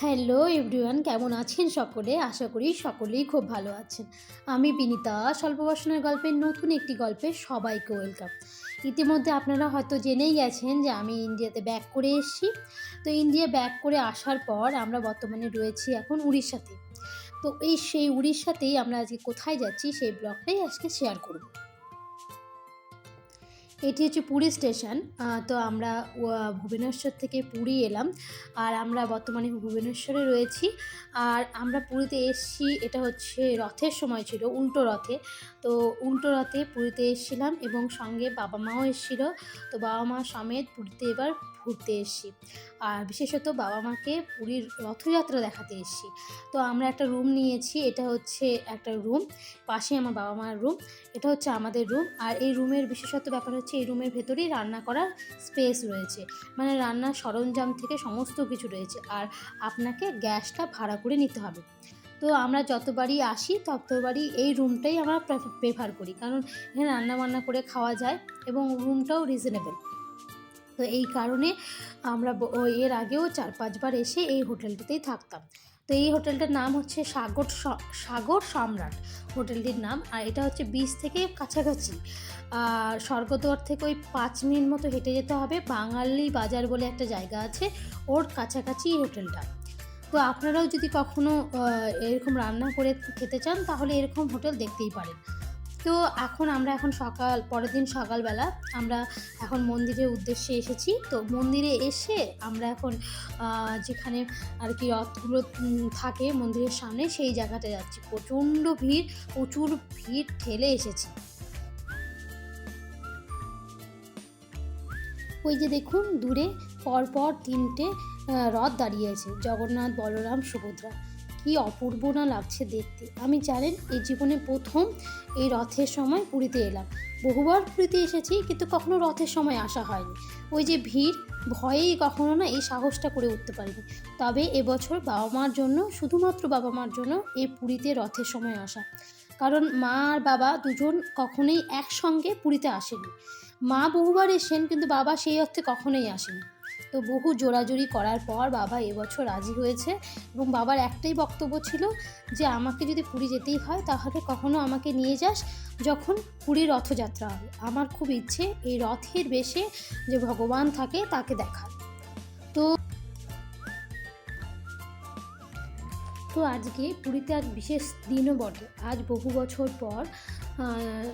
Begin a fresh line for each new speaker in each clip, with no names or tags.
Hello everyone কেমন আছেন সকলে? আশা করি সকলেই খুব ভালো আছেন। আমি বিনিতা স্বল্পবাসনের গল্পের নতুন একটি গল্পে সবাইকে ওয়েলকাম ইতিমধ্যে আপনারা হয়তো জেনেই গেছেন যে আমি ইন্ডিয়াতে ব্যাক করে এসেছি। তো ইন্ডিয়া ব্যাক করে আসার পর আমরা বর্তমানে রয়েছি এখন উড়িষ্যাতে। তো এই সেই উড়িষ্যাতেই আমরা আজকে কোথায় যাচ্ছি সেই ব্লগটাই আজকে শেয়ার করব। এটি হচ্ছে পুরী স্টেশন তো আমরা ভুবনেশ্বর থেকে পুরী এলাম, আর আমরা বর্তমানে ভুবনেশ্বরে রয়েছি, আর আমরা পুরীতে এসেছি, এটা হচ্ছে রথের সময় ছিল, উল্টো রথে, তো উল্টো রথে পুরীতে এসেছিলাম এবং সঙ্গে বাবা মাও এসেছিল, তো বাবা মা সমেত পুরীতে এবার ঘুরতে এসেছি। আর বিশেষত বাবা মাকে পুরীর রথযাত্রা দেখাতে এসেছি। তো আমরা একটা রুম নিয়েছি, এটা হচ্ছে একটা রুম পাশে আমার বাবা মার রুম এটা হচ্ছে আমাদের রুম আর এই রুমের বিশেষত ব্যাপার হচ্ছে এই রুমের ভেতরেই রান্না করার স্পেস রয়েছে। মানে রান্নার সরঞ্জাম থেকে সমস্ত কিছু রয়েছে, আর আপনাকে গ্যাসটা ভাড়া করে নিতে হবে। তো আমরা যতবারই আসি, ততবারই এই রুমটাই আমরা প্রেফার করি। কারণ এখানে রান্না বান্না করে খাওয়া যায় এবং রুমটাও রিজনেবল তো এই কারণে আমরা এর আগেও চার পাঁচবার এসে এই হোটেলটিতেই থাকতাম। তো এই হোটেলটার নাম হচ্ছে সাগর সাগর সম্রাট হোটেলটির নাম। আর এটা হচ্ছে বিচ থেকে কাছাকাছি। আর স্বর্গদ্বার থেকে ওই পাঁচ মিনিট মতো হেঁটে যেতে হবে। বাঙালি বাজার বলে একটা জায়গা আছে ওর কাছাকাছি এই হোটেলটা। তো আপনারাও যদি কখনো আহ, এরকম রান্না করে খেতে চান তাহলে এরকম হোটেল দেখতেই পারেন। তো এখন আমরা এখন সকাল, পরের দিন সকালবেলা আমরা এখন মন্দিরের উদ্দেশ্যে এসেছি। তো মন্দিরে এসে আমরা এখন যেখানে আর কি রথগুলো থাকে মন্দিরের সামনে সেই জায়গাটা যাচ্ছি। প্রচণ্ড ভিড়, প্রচুর ভিড় ঠেলে এসেছি। ওই যে দেখুন, দূরে পরপর তিনটে রথ দাঁড়িয়ে আছে, জগন্নাথ, বলরাম, সুভদ্রা। কি অপূর্ব না লাগছে দেখতে। আমি জানেন এই জীবনে প্রথম এই রথের সময় পুরীতে এলাম। বহুবার পুরীতে এসেছি, কিন্তু কখনো রথের সময় আসা হয়নি। ওই যে ভিড়, ভয়েই কখনো না এই সাহসটা করে উঠতে পারিনি। তবে এবছর বাবা মার জন্য, শুধুমাত্র বাবা মার জন্য এই পুরীতে রথের সময় আসা। কারণ মা আর বাবা দুজন কখনোই একসঙ্গে পুরীতে আসেনি। মা বহুবার এসেন কিন্তু বাবা সেই অর্থে কখনোই আসেনি। তো বহু জোরাজুরি করার পর বাবা এবছর রাজি হয়েছে এবং বাবার একটাই বক্তব্য ছিল যে, আমাকে যদি পুরী যেতেই হয় তাহলে কখনো আমাকে নিয়ে যাস যখন পুরীর রথযাত্রা হবে। আমার খুব ইচ্ছে এই রথের বেশে যে ভগবান থাকে তাকে দেখার। তো আজকে পুরীতে আজ বিশেষ দিনও বটে। আজ বহু বছর পর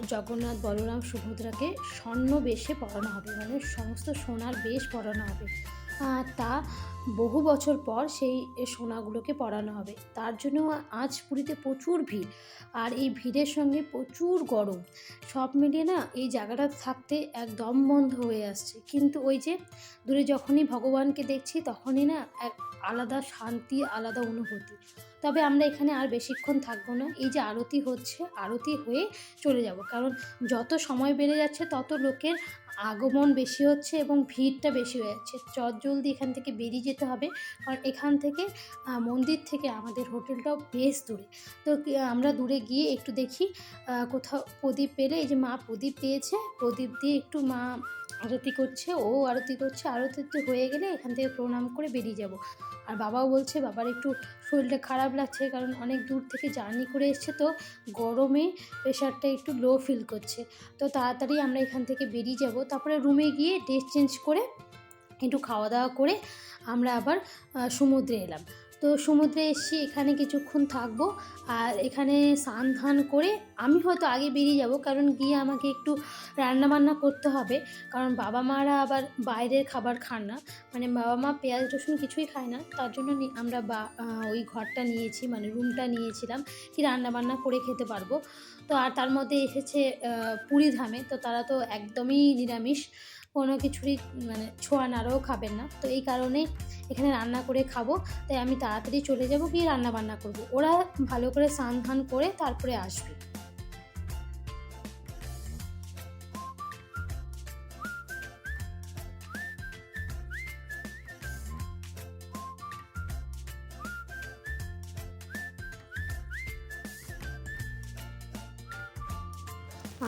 জগন্নাথ বলরাম সুভদ্রাকে স্বর্ণ বেশে পড়ানো হবে। মানে সমস্ত সোনার বেশ পড়ানো হবে। তা বহু বছর পর সেই সোনাগুলোকে পরানো হবে। তার জন্য আজ পুরীতে প্রচুর ভিড় আর এই ভিড়ের সঙ্গে প্রচুর গরম। সব মিলিয়ে না এই জায়গাটা থাকতে একদম বন্ধ হয়ে আসছে। কিন্তু ওই যে দূরে যখনই ভগবানকে দেখছি তখনই না এক আলাদা শান্তি, আলাদা অনুভূতি। তবে আমরা এখানে আর বেশিক্ষণ থাকব না। এই যে আরতি হচ্ছে, আরতি হয়ে চলে যাব। কারণ যত সময় বেড়ে যাচ্ছে তত লোকের আগমন বেশি হচ্ছে এবং ভিড়টা বেশি হয়ে যাচ্ছে। চট জলদি এখান থেকে বেরিয়ে যেতে হবে। কারণ এখান থেকে মন্দির থেকে আমাদের হোটেলটাও বেশ দূরে। তো আমরা দূরে গিয়ে একটু দেখি কোথাও প্রদীপ পেলে। এই যে মা প্রদীপ পেয়েছে প্রদীপ দিয়ে একটু মা আরতি করছে, ও আরতি করছে, আরতি তো হয়ে গেলে এখান থেকে প্রণাম করে বেরিয়ে যাব। আর বাবাও বলছে, বাবার একটু শরীরটা খারাপ লাগছে কারণ অনেক দূর থেকে জার্নি করে এসছে তো, গরমে প্রেশারটা একটু লো ফিল করছে। তো তাড়াতাড়ি আমরা এখান থেকে বেরিয়ে যাব। তারপরে রুমে গিয়ে ড্রেস চেঞ্জ করে, একটু খাওয়া দাওয়া করে আমরা আবার সমুদ্রে এলাম। তো সমুদ্রে এসে এখানে কিছুক্ষণ থাকব আর এখানে স্নান ধান করে আমি হয়তো আগে বেরিয়ে যাব, কারণ গিয়ে আমাকে একটু রান্না বান্না করতে হবে। কারণ বাবা মারা আবার বাইরের খাবার খান না। মানে বাবা মা পেঁয়াজ, রসুন কিছুই খায় না। তার জন্য আমরা বা ওই ঘরটা নিয়েছি মানে রুমটা নিয়েছিলাম কি রান্না বান্না করে খেতে পারব। তো আর তার মধ্যে এসেছে পুরী ধামে তো তারা তো একদমই নিরামিষ। কোনো কিছুরই মানে ছোঁয়া নাড়াও খাবেন না। তো এই কারণে এখানে রান্না করে খাব। তাই আমি তাড়াতাড়ি চলে যাব গিয়ে রান্না বান্না করব। ওরা ভালো করে স্নান ধান করে তারপরে আসবে।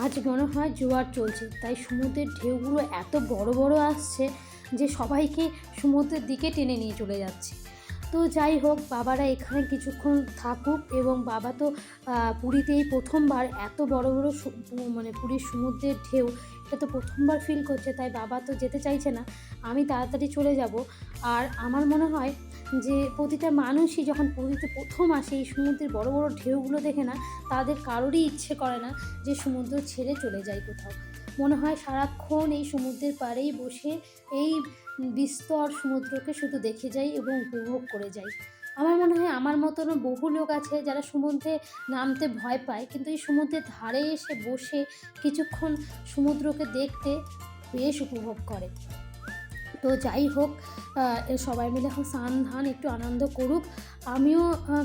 আজ মনে হয় জোয়ার চলছে। তাই সমুদ্রের ঢেউগুলো এত বড় বড় আসছে যে সবাইকে সমুদ্রের দিকে টেনে নিয়ে চলে যাচ্ছে। তো যাই হোক, বাবারা এখানে কিছুক্ষণ থাকুক এবং বাবা তো পুরীতেই প্রথমবার এত বড় বড় মানে পুরীর সমুদ্রের ঢেউ এটা তো প্রথমবার ফিল করছে, তাই বাবা তো যেতে চাইছে না, আমি তাড়াতাড়ি চলে যাব। আর আমার মনে হয় যে প্রতিটা মানুষই যখন পুরীতে প্রথম আসে, এই সমুদ্রের বড় বড় ঢেউগুলো দেখে না, তাদের কারোরই ইচ্ছে করে না যে সমুদ্র ছেড়ে চলে যায় কোথাও। মনে হয় সারাক্ষণ এই সমুদ্রের পাড়েই বসে এই বিস্তর সমুদ্রকে শুধু দেখে যাই এবং উপভোগ করে যাই। আমার মনে হয় আমার মতনও বহু লোক আছে যারা সমুদ্রে নামতে ভয় পায়, কিন্তু এই সমুদ্রের ধারে এসে বসে কিছুক্ষণ সমুদ্রকে দেখতে বেশ উপভোগ করে। তো যাই হোক সবাই মিলে এখন স্নান ধান একটু আনন্দ করুক। আমিও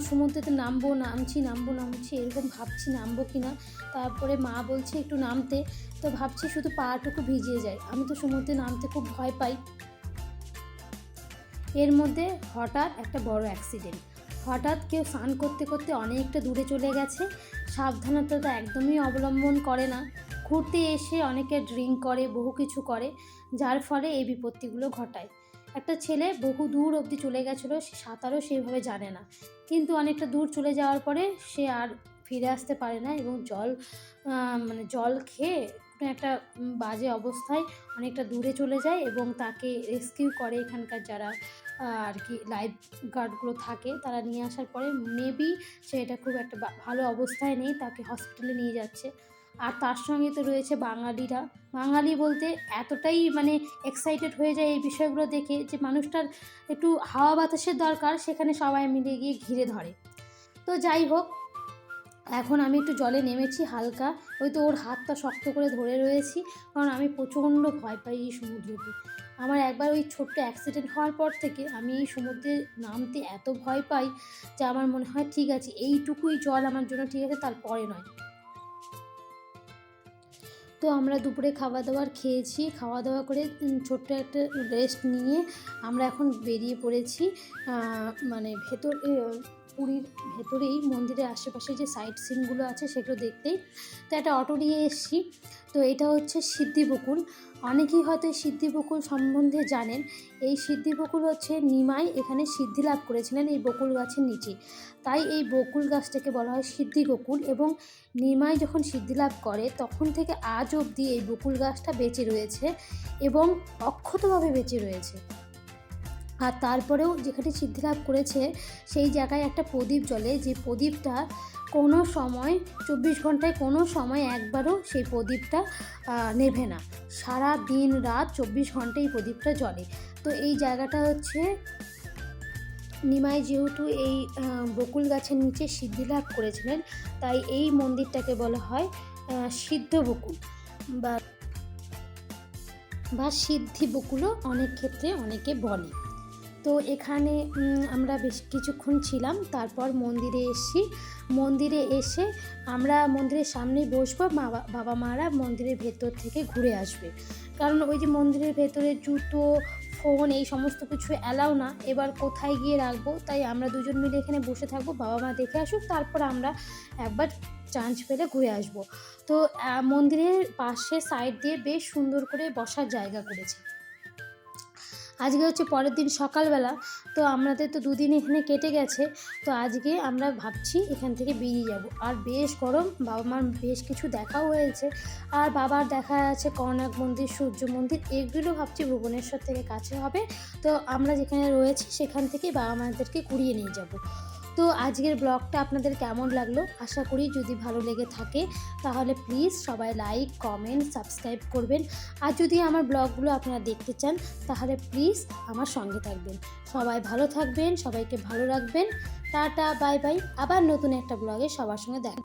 সমুদ্রেতে নামবো, নামছি নামবো, নামছি, এরকম ভাবছি নামবো কি না? তারপরে মা বলছে একটু নামতে। তো ভাবছি শুধু পাটুকু ভিজিয়ে যায়। আমি তো সমুদ্রে নামতে খুব ভয় পাই। এর মধ্যে হঠাৎ একটা বড় অ্যাক্সিডেন্ট হঠাৎ কেউ স্নান করতে করতে অনেকটা দূরে চলে গেছে। সাবধানতা একদমই অবলম্বন করে না। ঘুরতে এসে অনেকে ড্রিঙ্ক করে, বহু কিছু করে, যার ফলে এই বিপত্তিগুলো ঘটায়। একটা ছেলে বহু দূর অবধি চলে গেছিল, সে সাঁতারও সেইভাবে জানে না। কিন্তু অনেকটা দূর চলে যাওয়ার পরে সে আর ফিরে আসতে পারে না এবং জল মানে জল খেয়ে একটা বাজে অবস্থায় অনেকটা দূরে চলে যায় এবং তাকে রেস্কিউ করে এখানকার যারা আর কি লাইফ গার্ডগুলো থাকে, তারা নিয়ে আসার পরে মেবি সে এটা খুব একটা ভালো অবস্থায় নেই, তাকে হসপিটালে নিয়ে যাচ্ছে। আর তার সঙ্গে তো রয়েছে বাঙালিরা। বাঙালি বলতে এতটাই মানে এক্সাইটেড হয়ে যায় এই বিষয়গুলো দেখে যে মানুষটার একটু হাওয়া বাতাসের দরকার, সেখানে সবাই মিলে গিয়ে ঘিরে ধরে। তো যাই হোক এখন আমি একটু জলে নেমেছি হালকা, ওই তো ওর হাতটা শক্ত করে ধরে রয়েছি, কারণ আমি প্রচণ্ড ভয় পাই এই সমুদ্রকে। আমার একবার ওই ছোট্ট অ্যাক্সিডেন্ট হওয়ার পর থেকে আমি এই সমুদ্রে নামতে এত ভয় পাই যে আমার মনে হয়, ঠিক আছে, এইটুকুই জল আমার জন্য, ঠিক আছে তারপরে নয়। তো আমরা দুপুরে খাওয়া দাওয়ার খেয়েছি খাওয়া দাওয়া করে ছোট্ট একটা রেস্ট নিয়ে আমরা এখন বেরিয়ে পড়েছি মানে ভেতর পুরীর ভেতরেই মন্দিরের আশেপাশে যে সাইট সিনগুলো আছে সেগুলো দেখতেই তো একটা অটো নিয়ে এসেছি। তো এটা হচ্ছে সিদ্ধি বকুল। অনেকেই হয়তো এই সিদ্ধি বকুল সম্বন্ধে জানেন। এই সিদ্ধি বকুল হচ্ছে নিমাই এখানে সিদ্ধি লাভ করেছিলেন এই বকুল গাছের নিচে। তাই এই বকুল গাছটাকে বলা হয় সিদ্ধি বকুল এবং নিমাই যখন সিদ্ধি লাভ করে তখন থেকে আজ অবধি এই বকুল গাছটা বেঁচে রয়েছে এবং অক্ষতভাবে বেঁচে রয়েছে। আর তারপরেও যেখানে সিদ্ধি লাভ করেছে, সেই জায়গায় একটা প্রদীপ জ্বলে। যে প্রদীপটা কোনো সময়, চব্বিশ ঘন্টায় কোনো সময় একবারও সেই প্রদীপটা নেভে না। সারা দিন রাত চব্বিশ ঘন্টায় এই প্রদীপটা জ্বলে। তো এই জায়গাটা হচ্ছে নিমাই যেহেতু এই বকুল গাছের নিচে সিদ্ধি লাভ করেছিলেন, তাই এই মন্দিরটাকে বলা হয় সিদ্ধ বকুল। বা বা সিদ্ধি বকুলও অনেক ক্ষেত্রে অনেকে বলে। তো এখানে আমরা বেশ কিছুক্ষণ ছিলাম, তারপর মন্দিরে এসেছি। মন্দিরে এসে আমরা মন্দিরের সামনেই বসবো, মা, বাবা মারা মন্দিরের ভেতর থেকে ঘুরে আসবে। কারণ ওই যে মন্দিরের ভেতরে জুতো, ফোন এই সমস্ত কিছু অ্যালাও না, এবার কোথায় গিয়ে রাখব, তাই আমরা দুজন মিলে এখানে বসে থাকব, বাবা মা দেখে আসুক, তারপর আমরা একবার চান্স পেলে ঘুরে আসব। তো মন্দিরের পাশে সাইড দিয়ে বেশ সুন্দর করে বসার জায়গা করেছে। আজকে হচ্ছে পরের দিন সকালবেলা, তো আমাদের তো দুদিন এখানে কেটে গেছে, তো আজকে আমরা ভাবছি এখান থেকে বেরিয়ে যাব। আর বেশ গরম, বাবা মার বেশ কিছু দেখাও হয়েছে। আর বাবার দেখা আছে কর্ণাক মন্দির, সূর্য মন্দির, এগুলো ভাবছি ভুবনেশ্বর থেকে কাছে হবে। তো আমরা যেখানে রয়েছি সেখান থেকে বাবা মাদেরকে কুড়িয়ে নিয়ে যাব। তো আজকের ব্লগটা আপনাদের কেমন লাগল? আশা করি যদি ভালো লেগে থাকে, তাহলে প্লিজ সবাই লাইক কমেন্ট সাবস্ক্রাইব করবেন। আর যদি আমার ব্লগগুলো আপনারা দেখতে চান, তাহলে প্লিজ আমার সঙ্গে থাকবেন। সবাই ভালো থাকবেন, সবাইকে ভালো রাখবেন। টাটা বাই বাই আবার নতুন একটা ব্লগে সবার সঙ্গে দেখা